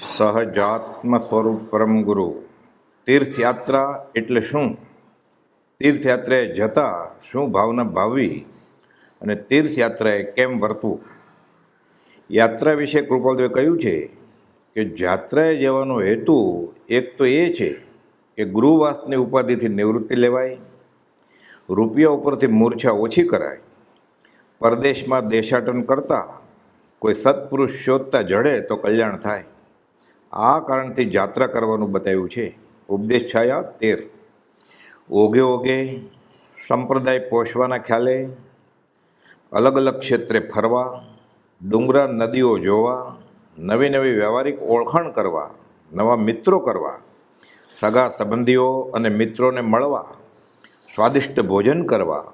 સહજાત્મ સ્વરૂપ પરમ ગુરુ. તીર્થયાત્રા એટલે શું? તીર્થયાત્રાએ જતાં શું ભાવના ભાવવી અને તીર્થયાત્રાએ કેમ વર્તવું? યાત્રા વિશે કૃપાલદેવે કહ્યું છે કે જાત્રાએ જવાનો હેતુ એક તો એ છે કે ગૃહવાસની ઉપાધિથી નિવૃત્તિ લેવાય, રૂપિયા ઉપરથી મૂર્છા ઓછી કરાય, પરદેશમાં દેશાટન કરતાં કોઈ સત્પુરુષ શોધતા જડે તો કલ્યાણ થાય. આ કારણથી જાત્રા કરવાનું બતાવ્યું છે. ઉપદેશ છાયા તેર. ઓગે ઓગે સંપ્રદાય પોષવાના ખ્યાલે, અલગ અલગ ક્ષેત્રે ફરવા, ડુંગરા નદીઓ જોવા, નવી નવી વ્યવહારિક ઓળખાણ કરવા, નવા મિત્રો કરવા, સગા સંબંધીઓ અને મિત્રોને મળવા, સ્વાદિષ્ટ ભોજન કરવા,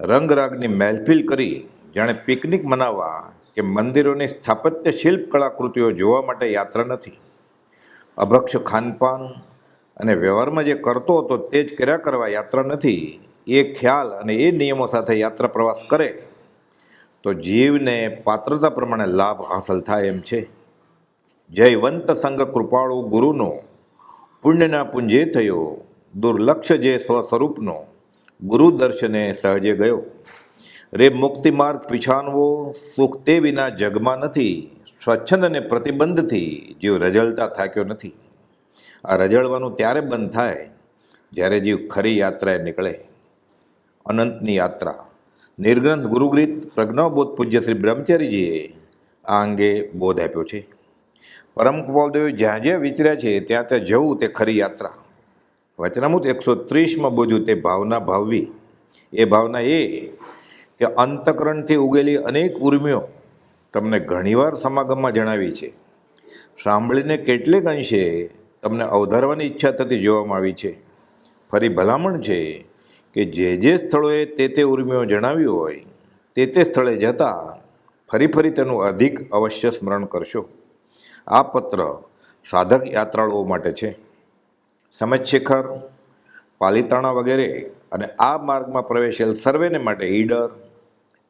રંગરાગની મહેલફિલ કરી, જાણે પિકનિક મનાવવા કે મંદિરોની સ્થાપત્ય શિલ્પ કળાકૃતિઓ જોવા માટે યાત્રા નથી. અભક્ષ ખાનપાન અને વ્યવહારમાં જે કરતો હતો તે જ કર્યા કરવા યાત્રા નથી. એ ખ્યાલ અને એ નિયમો સાથે યાત્રા પ્રવાસ કરે. તો જીવને પાત્રતા પ્રમાણે લાભ હાંસલ થાય એમ છે. જયવંત સંઘ કૃપાળુ ગુરુનો પુણ્યના પુંજે થયો. દુર્લક્ષ જે સ્વસ્વરૂપનો ગુરુ દર્શને સહજે ગયો. રે મુક્તિ માર્ગ પીછાનવો, સુખ તે વિના જગમાં નથી, સ્વચ્છંદ અને પ્રતિબંધથી જીવ રજળતા થાક્યો નથી. આ રજળવાનું ત્યારે બંધ થાય જ્યારે જીવ ખરી યાત્રાએ નીકળે. અનંતની યાત્રા. નિર્ગ્રંથ ગુરુગ્રીત પ્રજ્ઞાબોધ પૂજ્ય શ્રી બ્રહ્મચારીજીએ આ અંગે બોધ આપ્યો છે. પરમ કૃપાલદેવે જ્યાં જ્યાં વિચર્યા છે, ત્યાં ત્યાં જવું તે ખરી યાત્રા. વચનામૃત એકસો ત્રીસમાં બોધ્યું, તે ભાવના ભાવવી. એ ભાવના એ કે અંતકરણથી ઉગેલી અનેક ઉર્મિઓ તમને ઘણીવાર સમાગમમાં જણાવી છે. સાંભળીને કેટલેક અંશે તમને અવધારવાની ઈચ્છા થતી જોવામાં આવી છે. ફરી ભલામણ છે કે જે જે સ્થળોએ તે તે ઉર્મિઓ જણાવ્યું હોય, તે તે સ્થળે જતાં ફરી ફરી તેનું અધિક અવશ્ય સ્મરણ કરશો. આ પત્ર સાધક યાત્રાળુઓ માટે છે. સમજશેખર પાલિતાણા વગેરે અને આ માર્ગમાં પ્રવેશેલ સર્વેને માટે ઈડર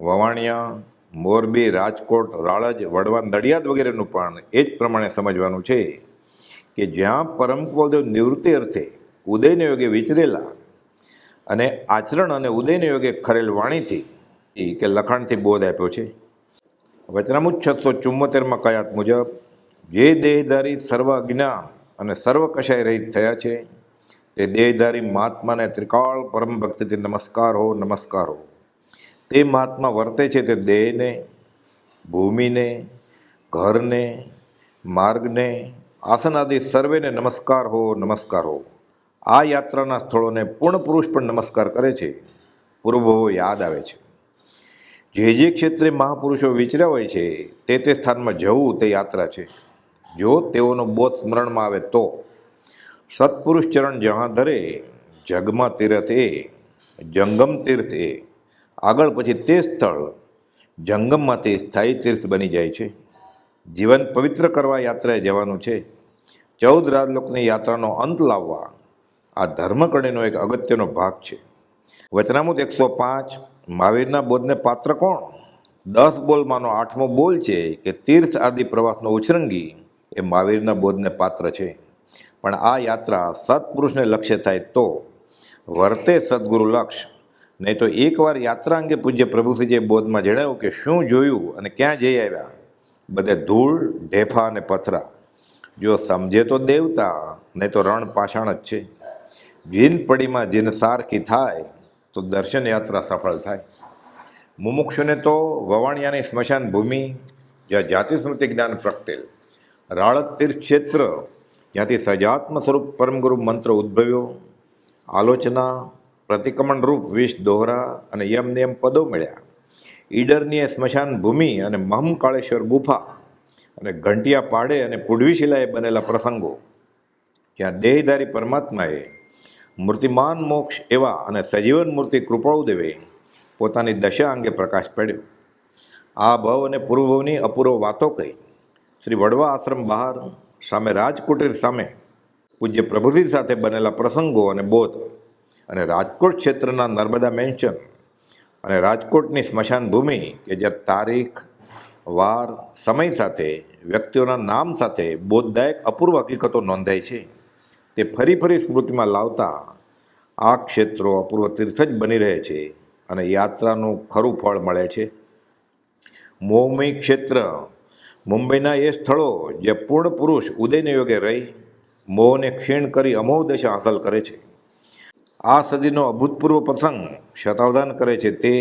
વવાણિયા, મોરબી, રાજકોટ, રાળજ વડવા નડિયાદ વગેરેનું પણ એ જ પ્રમાણે સમજવાનું છે કે જ્યાં પરમ કુલદેવ નિવૃત્તિ અર્થે ઉદયને યોગે વિચરેલા અને આચરણ અને ઉદયને યોગે ખરેલ વાણીથી કે લખાણથી બોધ આપ્યો છે. વચનામુજ છસો ચુમ્મોતેરમાં કયાત મુજબ, જે દેહધારી સર્વ અજ્ઞાન અને સર્વ કશાય રહિત થયા છે, તે દેહધારી મહાત્માને ત્રિકાળ પરમ ભક્તિથી નમસ્કાર હો નમસ્કાર હો. તે મહાત્મા વર્તે છે તે દેહને, ભૂમિને, ઘરને, માર્ગને, આસનાદિ સર્વેને નમસ્કાર હો નમસ્કાર હો. આ યાત્રાના સ્થળોને પૂર્ણ પુરુષ પણ નમસ્કાર કરે છે. પૂર્વભવો યાદ આવે છે. જે જે ક્ષેત્રે મહાપુરુષો વિચર્યા હોય છે, તે તે સ્થાનમાં જવું તે યાત્રા છે. જો તેઓનો બોધ સ્મરણમાં આવે તો. સત્પુરુષ ચરણ જહાં ધરે, જગમાં તીર્થ એ જંગમ તીર્થ એ આગળ પછી તે સ્થળ જંગમમાંથી સ્થાયી તીર્થ બની જાય છે. જીવન પવિત્ર કરવા યાત્રાએ જવાનું છે. ચૌદ રાજલોકની યાત્રાનો અંત લાવવા આ ધર્મકળીનો એક અગત્યનો ભાગ છે. વચનામૃત એકસો પાંચ, મહાવીરના બોધને પાત્ર કોણ? દસ બોલમાંનો આઠમો બોલ છે કે તીર્થ આદિ પ્રવાસનો ઉછરંગી એ મહાવીરના બોધને પાત્ર છે. પણ આ યાત્રા સત્પુરુષને લક્ષ્ય થાય તો વર્તે સદગુરુ લક્ષ. નહીં તો એકવાર યાત્રા અંગે પૂજ્ય પ્રભુશ્રીજીએ બોધમાં જણાવ્યું કે શું જોયું અને ક્યાં જઈ આવ્યા? બધે ધૂળ, ઢેફા અને પથરા. જો સમજે તો દેવતા, નહીં તો રણ પાષાણ જ છે. જીન પડીમાં જીન સારખી થાય, તો દર્શન યાત્રા સફળ થાય. મુમુક્ષુને તો વવાણિયાની સ્મશાન ભૂમિ, જ્યાં જાતિ સ્મૃતિ જ્ઞાન પ્રગટેલ. રાળત તીર્થ ક્ષેત્ર, જ્યાંથી સજાત્મ સ્વરૂપ પરમગુરુ મંત્ર ઉદ્ભવ્યો. આલોચના પ્રતિક્રમણ રૂપ વિષ દોહરા અને યમ નિયમ પદો મળ્યા. ઈડરની સ્મશાન ભૂમિ અને મહમકાળેશ્વર ગુફા અને ઘંટિયા પાડે અને પુડવી શિલાએ બનેલા પ્રસંગો. જ્યાં દેહધારી પરમાત્માએ મૂર્તિમાન મોક્ષ એવા અને સજીવન મૂર્તિ કૃપાળુદેવે પોતાની દશા અંગે પ્રકાશ પાડ્યો. આ ભવ અને પૂર્વભવની અપૂર્વ વાતો કહી. શ્રી વડવા આશ્રમ બહાર સામે રાજકુટીર સામે પૂજ્ય પ્રભુજી સાથે બનેલા પ્રસંગો અને બોધ અને રાજકોટ ક્ષેત્રના નર્મદા મેન્શન અને રાજકોટની સ્મશાન ભૂમિ કે જ્યાં તારીખ, વાર, સમય સાથે, વ્યક્તિઓના નામ સાથે બોધદાયક અપૂર્વ હકીકતો નોંધાય છે. તે ફરી ફરી સ્મૃતિમાં લાવતા આ ક્ષેત્રો અપૂર્વ તીર્થ જ બની રહે છે અને યાત્રાનું ખરું ફળ મળે છે. મોહમય ક્ષેત્ર, મુંબઈના એ સ્થળો જે પૂર્ણ પુરુષ ઉદયને યોગે રહી, મોહને ક્ષીણ કરી અમોહ દશા હાંસલ કરે છે. આ સદીનો અભૂતપૂર્વ પ્રસંગ શતાવધાન કરે છે તે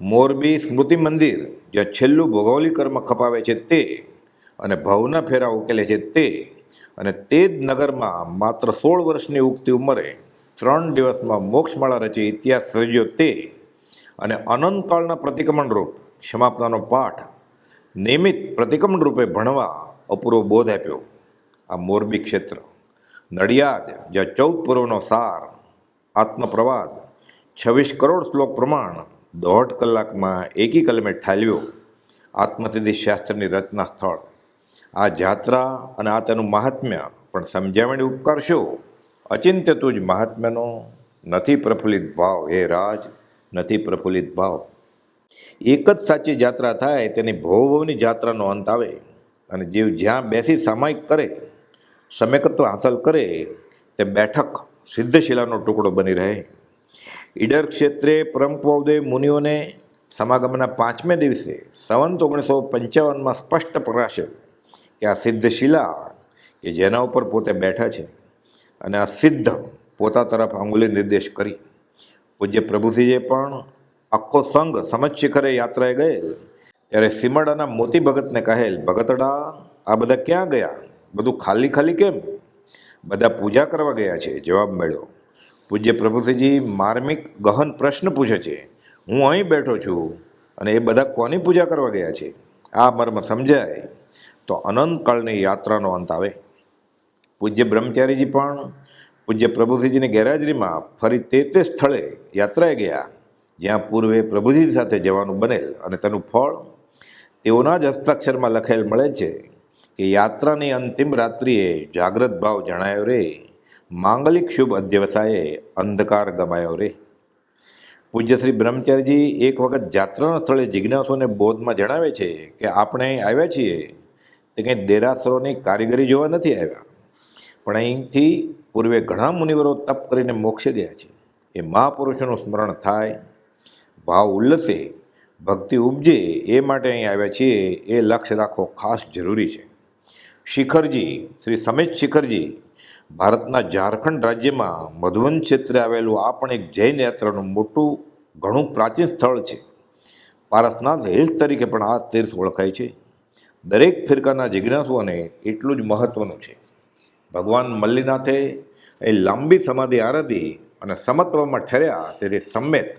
મોરબી સ્મૃતિ મંદિર, જ્યાં છેલ્લું ભૌગોલિક કર્મ ખપાવે છે તે અને ભાવના ફેરા ઉકેલે છે તે અને તે જ નગરમાં માત્ર સોળ વર્ષની ઉગતી ઉંમરે ત્રણ દિવસમાં મોક્ષમાળા રચી ઇતિહાસ સર્જ્યો તે અને અનંતકાળના પ્રતિક્રમણરૂપ ક્ષમાપનાનો પાઠ નિયમિત પ્રતિક્રમણ રૂપે ભણવા અપૂર્વ બોધ આપ્યો. આ મોરબી ક્ષેત્ર નડિયાદ, જ્યાં ચૌદ પૂર્વનો સાર આત્મપ્રવાદ. છવ્વીસ કરોડ શ્લોક પ્રમાણ દોઢ કલાકમાં એકી કલમે ઠાલવ્યો આત્મસિદ્ધિ શાસ્ત્રની રચના સ્થળ. આ જાત્રા અને આ તેનું મહાત્મ્ય પણ સમજાવણી ઉપકારશો અચિંત્ય તું જ મહાત્મ્યનો, નથી પ્રફુલ્લિત ભાવ. હે રાજ, નથી પ્રફુલ્લિત ભાવ. એક જ સાચી જાત્રા થાય તેની ભવભવની જાત્રાનો અંત આવે અને જીવ જ્યાં બેસી સામાયિક કરે, સમેકત્વ હાંસલ કરે, તે બેઠક સિદ્ધશિલાનો ટુકડો બની રહે. ઈડર ક્ષેત્રે પરમપૌદેવ મુનિઓને સમાગમના પાંચમે દિવસે સંવંત ઓગણીસો પંચાવનમાં સ્પષ્ટ પ્રકાશેલ કે આ સિદ્ધશિલા કે જેના ઉપર પોતે બેઠા છે અને આ સિદ્ધ પોતા તરફ આંગુલી નિર્દેશ કરી. પૂજ્ય પ્રભુસિંહે પણ આખો સંઘ સમજ શિખરે યાત્રાએ ગયેલ. ત્યારે સીમડાના મોતી ભગતને કહેલ, ભગતડા, આ બધા ક્યાં ગયા? બધું ખાલી ખાલી કેમ? બધા પૂજા કરવા ગયા છે, જવાબ મળ્યો. પૂજ્ય પ્રભુસિંહજી, માર્મિક ગહન પ્રશ્ન પૂછે છે, હું અહીં બેઠો છું અને એ બધા કોની પૂજા કરવા ગયા છે? આ મર્મ સમજાય તો અનંતકાળની યાત્રાનો અંત આવે. પૂજ્ય બ્રહ્મચારીજી પણ પૂજ્ય પ્રભુસિંહજીની ગેરહાજરીમાં ફરી તે તે સ્થળે યાત્રાએ ગયા, જ્યાં પૂર્વે પ્રભુજી સાથે જવાનું બનેલ અને તેનું ફળ તેઓના જ હસ્તાક્ષરમાં લખેલ મળે છે. કે યાત્રાની અંતિમ રાત્રિએ જાગ્રત ભાવ જણાયો રે. માંગલિક શુભ અધ્યવસાયે અંધકાર ગમાયો રે. પૂજ્ય શ્રી બ્રહ્મચારીજી એક વખત જાત્રાના સ્થળે જિજ્ઞાસોને બોધમાં જણાવે છે કે આપણે અહીં આવ્યા છીએ તે કંઈ દેરાસરોની કારીગરી જોવા નથી આવ્યા. પણ અહીંથી પૂર્વે ઘણા મુનિવરો તપ કરીને મોક્ષે ગયા છે. એ મહાપુરુષોનું સ્મરણ થાય, ભાવ ઉલ્લસે, ભક્તિ ઉપજે એ માટે અહીં આવ્યા છીએ. એ લક્ષ્ય રાખવો ખાસ જરૂરી છે. શિખરજી, શ્રી સમિત શિખરજી, ભારતના ઝારખંડ રાજ્યમાં મધુવન ક્ષેત્રે આવેલું આ પણ એક જૈન યાત્રાનું મોટું, ઘણું પ્રાચીન સ્થળ છે. પારસનાથ હિલ્સ તરીકે પણ આ તીર્થ ઓળખાય છે. દરેક ફિરકાના જિજ્ઞાસુઓને એટલું જ મહત્ત્વનું છે. ભગવાન મલ્લીનાથે એ લાંબી સમાધિ આરાધી અને સમત્વમાં ઠર્યા તેથી સમ્મેત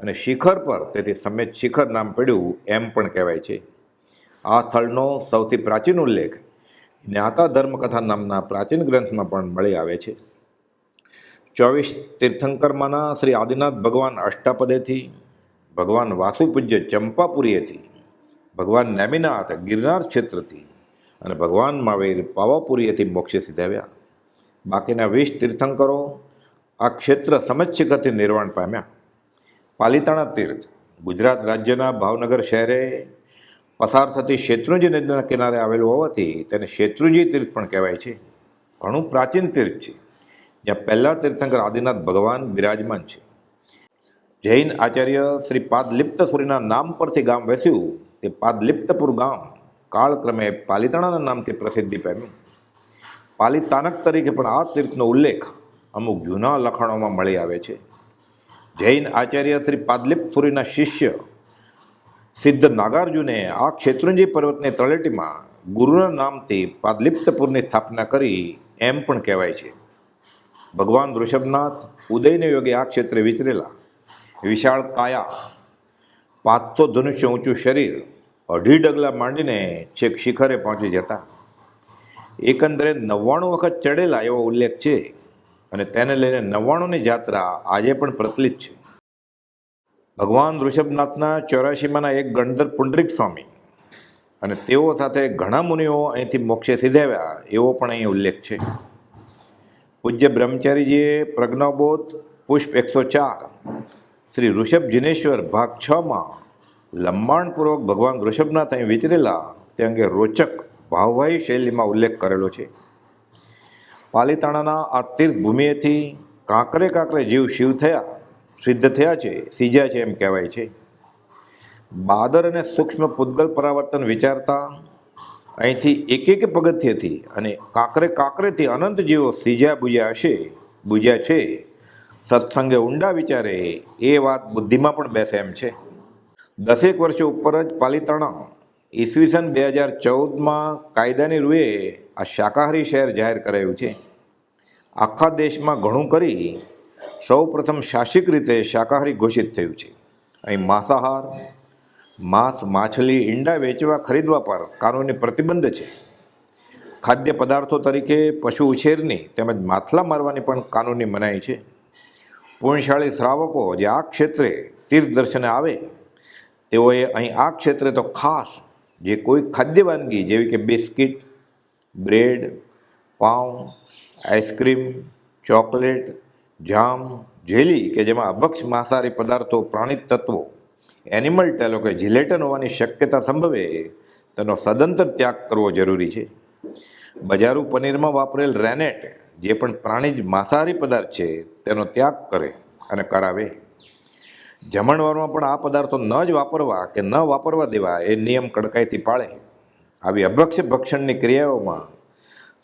અને શિખર પર તેથી સમ્મેત શિખર નામ પડ્યું એમ પણ કહેવાય છે. આ સ્થળનો સૌથી પ્રાચીન ઉલ્લેખ જ્ઞાતા ધર્મકથા નામના પ્રાચીન ગ્રંથમાં પણ મળી આવે છે. ચોવીસ તીર્થંકરમાંના શ્રી આદિનાથ ભગવાન અષ્ટાપદેથી, ભગવાન વાસુપૂજ્ય ચંપાપુરીએથી, ભગવાન નેમિનાથ ગિરનાર ક્ષેત્રથી અને ભગવાન મહાવીર પાવાપુરીએથી મોક્ષે સિધાવ્યા. બાકીના વીસ તીર્થંકરો આ ક્ષેત્ર સમચ્છિકથી નિર્વાણ પામ્યા. પાલિતાણા તીર્થ ગુજરાત રાજ્યના ભાવનગર શહેરે પસાર થતી શેત્રુંજી નદીના કિનારે આવેલું હોવાથી તેને શેત્રુંજી તીર્થ પણ કહેવાય છે. ઘણું પ્રાચીન તીર્થ છે, જ્યાં પહેલાં તીર્થંકર આદિનાથ ભગવાન બિરાજમાન છે. જૈન આચાર્ય શ્રી પાદલિપ્તસુરીના નામ પરથી ગામ વસ્યું, તે પાદલિપ્તપુર ગામ કાળક્રમે પાલિતાણાના નામથી પ્રસિદ્ધિ પામ્યું. પાલિતાનક તરીકે પણ આ તીર્થનો ઉલ્લેખ અમુક જૂના લખાણોમાં મળી આવે છે. જૈન આચાર્ય શ્રી પાદલિપ્તસુરીના શિષ્ય સિદ્ધ નાગાર્જુને આ ક્ષેત્રુંજી પર્વતની તળેટીમાં ગુરુના નામથી પાદલિપ્તપુરની સ્થાપના કરી એમ પણ કહેવાય છે. ભગવાન ઋષભનાથ ઉદયને યોગે આ ક્ષેત્રે વિચરેલા વિશાળ કાયા, પાંચસો ધનુષ્ય ઊંચું શરીર, અઢી ડગલા માંડીને છેક શિખરે પહોંચી જતા. એકંદરે નવ્વાણું વખત ચડેલા એવો ઉલ્લેખ છે અને તેને લઈને નવ્વાણુંની જાત્રા આજે પણ પ્રચલિત છે. ભગવાન ઋષભનાથના ચોરાશીમાંના એક ગણધર પુંડરીક સ્વામી અને તેઓ સાથે ઘણા મુનિઓ અહીંથી મોક્ષે સિધાવ્યા, એવો પણ અહીં ઉલ્લેખ છે. પૂજ્ય બ્રહ્મચારીજીએ પ્રજ્ઞાબોધ પુષ્પ એકસો ચાર, શ્રી ઋષભ જિનેશ્વર ભાગ છમાં લંબાણપૂર્વક ભગવાન ઋષભનાથ અહીં વિચરેલા, તે અંગે રોચક ભાવવાહી શૈલીમાં ઉલ્લેખ કરેલો છે. પાલીતાણાના આ તીર્થભૂમિએથી કાંકરે કાંકરે જીવ શિવ થયા. સિદ્ધ થયા છે, સીજ્યા છે એમ કહેવાય છે. બાદર અને સૂક્ષ્મ પૂતગલ પરાવર્તન વિચારતા અહીંથી એક એક પગથિયેથી અને કાંકરે કાંકરેથી અનંત જેવો સીજ્યા બુજ્યા હશે બુજ્યા છે. સત્સંગે ઊંડા વિચારે, એ વાત બુદ્ધિમાં પણ બેસે એમ છે. દસેક વર્ષો ઉપર જ પાલિતાણા, ઈસવીસન બે હજાર ચૌદમાં કાયદાની રૂએ આ શાકાહારી શહેર જાહેર કરાયું છે. આખા દેશમાં ઘણું કરી સૌ પ્રથમ શાસિક રીતે શાકાહારી ઘોષિત થયું છે. અહીં માંસાહાર, માંસ, માછલી, ઈંડા વેચવા, ખરીદવા પર કાનૂની પ્રતિબંધ છે. ખાદ્ય પદાર્થો તરીકે પશુ ઉછેરની તેમજ માથલા મારવાની પણ કાનૂની મનાઈ છે. પુણ્યશાળી શ્રાવકો જે આ ક્ષેત્રે તીર્થ દર્શને આવે, તેઓએ અહીં આ ક્ષેત્રે તો ખાસ જે કોઈ ખાદ્ય વાનગી જેવી કે બિસ્કિટ, બ્રેડ, પાઉં, ice cream, chocolate jam, jelly કે જેમાં અભક્ષ માંસાહારી પદાર્થો પ્રાણી તત્વો એનિમલ ટેલો કે જિલેટન હોવાની શક્યતા સંભવે, તેનો સદંતર ત્યાગ કરવો જરૂરી છે. બજારુ પનીરમાં વાપરેલ રેનેટ, જે પણ પ્રાણીજ માંસાહારી પદાર્થ છે, તેનો ત્યાગ કરે અને કરાવે. જમણવારમાં પણ આ પદાર્થો ન જ વાપરવા કે ન વાપરવા દેવા એ નિયમ કડકાઈથી પાળે. આવી અભક્ષ ભક્ષણની ક્રિયાઓમાં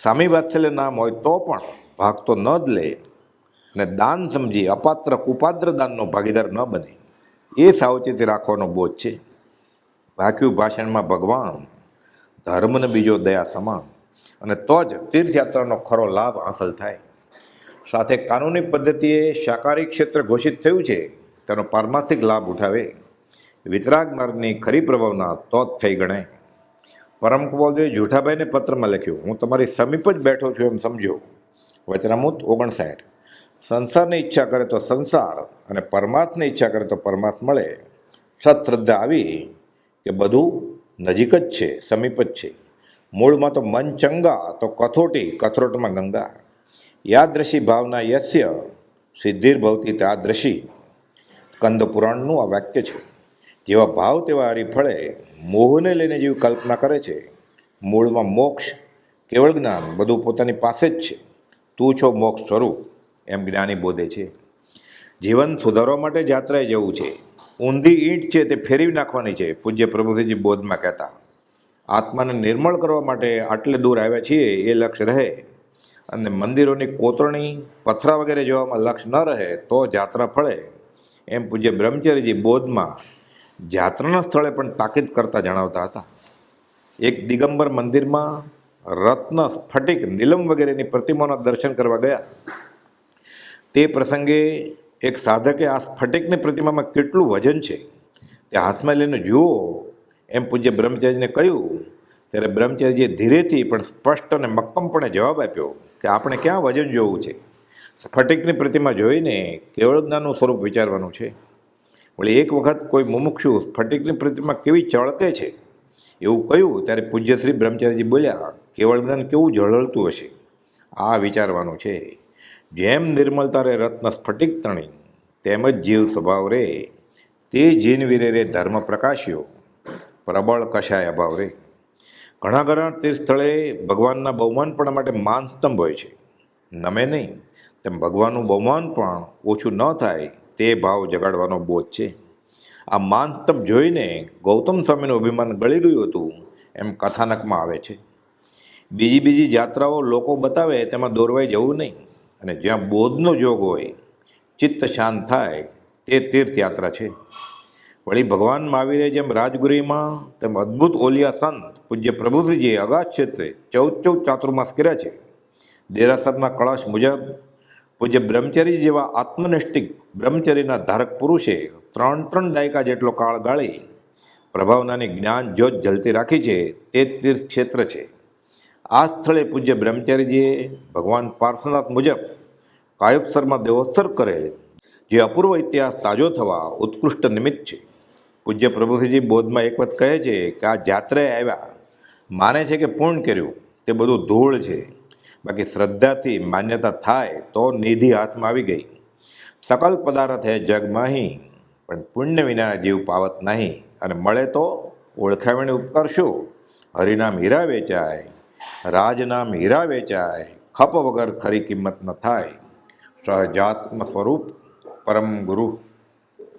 સામી વાત્સલ્ય નામ હોય તો પણ ભાગ તો ન જ લે અને દાન સમજી અપાત્ર કુપાત્ર દાનનો ભાગીદાર ન બને. એ સાવચેતી રાખવાનો બોધ છે. ભાક્યું ભાષણમાં ભગવાન ધર્મને બીજો દયા સમાન અને તો જ તીર્થયાત્રાનો ખરો લાભ હાંસલ થાય. સાથે કાનૂની પદ્ધતિએ શાકાહારી ક્ષેત્ર ઘોષિત થયું છે. તેનો પારમાર્થિક લાભ ઉઠાવે. વિતરાગ માર્ગની ખરી પ્રભાવના તો જ થઈ ગણાય. પરમ કુબોલદેવે જૂઠાભાઈને પત્રમાં લખ્યું, હું તમારી સમીપ જ બેઠો છું એમ સમજો. વચનામૂત ઓગણસાઠ. સંસારની ઈચ્છા કરે તો સંસાર અને પરમાર્થની ઈચ્છા કરે તો પરમાર્થ મળે. સત્શ્રદ્ધા આવી કે બધું નજીક જ છે, સમીપ જ છે. મૂળમાં તો મન ચંગા, તો કથોટી, કથરોટમાં ગંગા. યાદ્રશી ભાવના યસ્ય, સિદ્ધિર ભવતી તાદૃશી. સ્કંદ પુરાણનું આ વાક્ય છે. જેવા ભાવ તેવા હરિફળે મોહને લઈને જેવી કલ્પના કરે છે. મૂળમાં મોક્ષ, કેવળ જ્ઞાન, બધું પોતાની પાસે જ છે. તું છો મોક્ષ સ્વરૂપ. એમ જ્ઞાની બોધે છે. જીવન સુધારવા માટે જાત્રાએ જવું છે. ઊંધી ઈંટ છે તે ફેરવી નાખવાની છે, પૂજ્ય પ્રભુજી બોધમાં કહેતા. આત્માને નિર્મળ કરવા માટે આટલે દૂર આવ્યા છીએ એ લક્ષ્ય રહે. અને મંદિરોની કોતરણી, પથરા વગેરે જોવામાં લક્ષ્ય ન રહે તો જાત્રા ફળે. એમ પૂજ્ય બ્રહ્મચર્યજી બોધમાં જાત્રાના સ્થળે પણ તાકીદ કરતા જણાવતા હતા. એક દિગંબર મંદિરમાં રત્ન સ્ફટિક, નીલમ વગેરેની પ્રતિમાના દર્શન કરવા ગયા. તે પ્રસંગે એક સાધકે આ સ્ફટિકની પ્રતિમામાં કેટલું વજન છે તે હાથમાં લઈને જુઓ. એમ પૂજ્ય બ્રહ્મચારીને કહ્યું, ત્યારે બ્રહ્મચારીજીએ ધીરેથી પણ સ્પષ્ટ અને મક્કમપણે જવાબ આપ્યો કે આપણે ક્યાં વજન જોવું છે? સ્ફટિકની પ્રતિમા જોઈને કેવળ જ્ઞાનનું સ્વરૂપ વિચારવાનું છે. વળી એક વખત કોઈ મુમુક્ષુ સ્ફટિકની પ્રતિમા કેવી ચળકે છે? એવું કહ્યું ત્યારે પૂજ્ય શ્રી બ્રહ્મચારીજી બોલ્યા, કેવળ જ્ઞાન કેવું ઝળહળતું હશે? આ વિચારવાનું છે. જેમ નિર્મલતા રે રત્ન સ્ફટિક તણી તેમજ જીવ સ્વભાવ રે. તે જીનવીરે રે ધર્મ પ્રકાશ્યો, પ્રબળ કશાય અભાવ રે. ઘણા ઘણા તીર્થસ્થળે ભગવાનના બહુમાનપણા માટે માનસ્તંભ હોય છે. નમે નહીં, તેમ ભગવાનનું બહુમાન પણ ઓછું ન થાય તે ભાવ જગાડવાનો બોધ છે. આ માનસ્તંભ જોઈને ગૌતમ સ્વામીનું અભિમાન ગળી ગયું હતું, એમ કથાનકમાં આવે છે. બીજી બીજી જાત્રાઓ લોકો બતાવે, તેમાં દોરવાઈ જવું નહીં. અને જ્યાં બોધનો જોગ હોય, ચિત્ત શાંત થાય, તે તીર્થયાત્રા છે. વળી ભગવાન મહાવીરે જેમ રાજગુરીમાં, તેમ અદ્ભુત ઓલિયા સંત, પૂજ્ય પ્રભુશ્રીજીએ અગાધ ક્ષેત્રે ચૌદ ચૌદ ચાતુર્માસ કર્યા છે. દેરાસરના કળશ મુજબ, પૂજ્ય બ્રહ્મચરી જેવા આત્મનિષ્ઠિક બ્રહ્મચરીના ધારક પુરુષે ત્રણ ત્રણ દાયકા જેટલો કાળ ગાળી, પ્રભાવનાની જ્ઞાન જ્યોત જલતી રાખી છે, તે તીર્થ ક્ષેત્ર છે. આ સ્થળે પૂજ્ય બ્રહ્મચારીજીએ ભગવાન પાર્શ્વનાથ મુજબ કાયોત્સરમાં દેવોત્સર કરેલ જે અપૂર્વ ઇતિહાસ તાજો થવા ઉત્કૃષ્ટ નિમિત્ત છે. પૂજ્ય પ્રભુસિંહજી બોધમાં એક વખત કહે છે કે આ જાત્રાએ આવ્યા, માને છે કે પૂર્ણ કર્યું, તે બધું ધૂળ છે. બાકી શ્રદ્ધાથી માન્યતા થાય તો નિધિ હાથમાં આવી ગઈ. સકલ પદાર્થ હે જગમાહી પણ પુણ્ય વિના જીવ પાવત નહીં. અને મળે તો ઓળખાવીને ઉપકાર હરિનામ હીરા વેચાય. રાજનામ હીરા વેચાય ખપ વગર ખરી કિંમત ન થાય. સહજાત્મ સ્વરૂપ પરમ ગુરુ